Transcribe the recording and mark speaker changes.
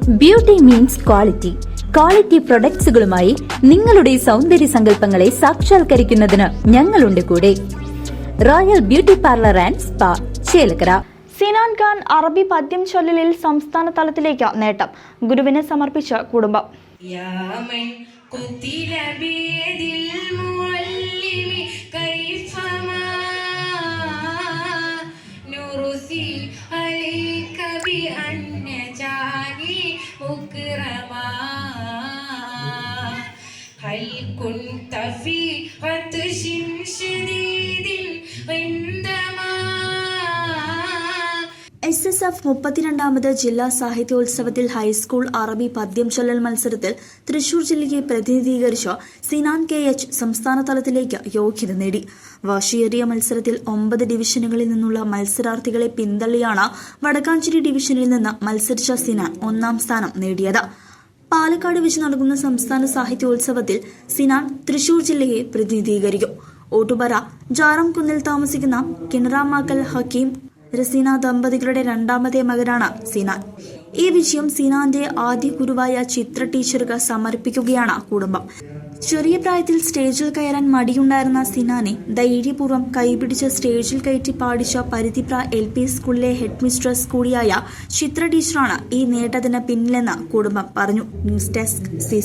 Speaker 1: Beauty means quality quality പ്രൊഡക്ട്സുകളുമായി നിങ്ങളുടെ സൗന്ദര്യ സങ്കല്പങ്ങളെ സാക്ഷാത്കരിക്കുന്നതിന് ഞങ്ങളുണ്ട് കൂടെ royal beauty parlour and spa Chelakkara
Speaker 2: Sinan Khan അറബി പദ്യം ചൊല്ലലിൽ സംസ്ഥാന തലത്തിലേക്ക് നേട്ടം ഗുരുവിന് സമർപ്പിച്ച കുടുംബം
Speaker 3: يا من قتل بيد المعلم كيفما نرثي عليك بأن جاني مكرما هل كنت في عطش شديد
Speaker 4: എഫ് മുപ്പത്തിരണ്ടാമത് ജില്ലാ സാഹിത്യോത്സവത്തിൽ ഹൈസ്കൂൾ അറബി പദ്യം ചൊല്ലൽ മത്സരത്തിൽ തൃശൂർ ജില്ലയെ പ്രതിനിധീകരിച്ച സിനാൻ കെ എച്ച് സംസ്ഥാന തലത്തിലേക്ക് യോഗ്യത നേടി. വാശിയേറിയ മത്സരത്തിൽ ഒമ്പത് ഡിവിഷനുകളിൽ നിന്നുള്ള മത്സരാർത്ഥികളെ പിന്തള്ളിയാണ് വടക്കാഞ്ചേരി ഡിവിഷനിൽ നിന്ന് മത്സരിച്ച സിനാൻ ഒന്നാം സ്ഥാനം നേടിയത്. പാലക്കാട് വെച്ച് നടക്കുന്ന സംസ്ഥാന സാഹിത്യോത്സവത്തിൽ സിനാൻ തൃശൂർ ജില്ലയെ പ്രതിനിധീകരിക്കും. ഓട്ടുപറ ജാറംകുന്നിൽ താമസിക്കുന്ന കിണറാമാക്കൽ ഹക്കീം റസീന ദമ്പതികളുടെ രണ്ടാമത്തെ മകനാണ് സീനാൻ. ഈ വിജയം സിനാന്റെ ആദ്യ ഗുരുവായ ചിത്ര ടീച്ചർക്ക് സമർപ്പിക്കുകയാണ് കുടുംബം. ചെറിയ പ്രായത്തിൽ സ്റ്റേജിൽ കയറാൻ മടിയുണ്ടായിരുന്ന സിനാനെ ധൈര്യപൂർവം കൈപിടിച്ച് സ്റ്റേജിൽ കയറ്റി പാടിച്ച പരിധിപ്ര എൽ പി സ്കൂളിലെ ഹെഡ് മിസ്ട്രസ് കൂടിയായ ചിത്ര ടീച്ചറാണ് ഈ നേട്ടത്തിന് പിന്നിലെന്ന് കുടുംബം പറഞ്ഞു. News desk C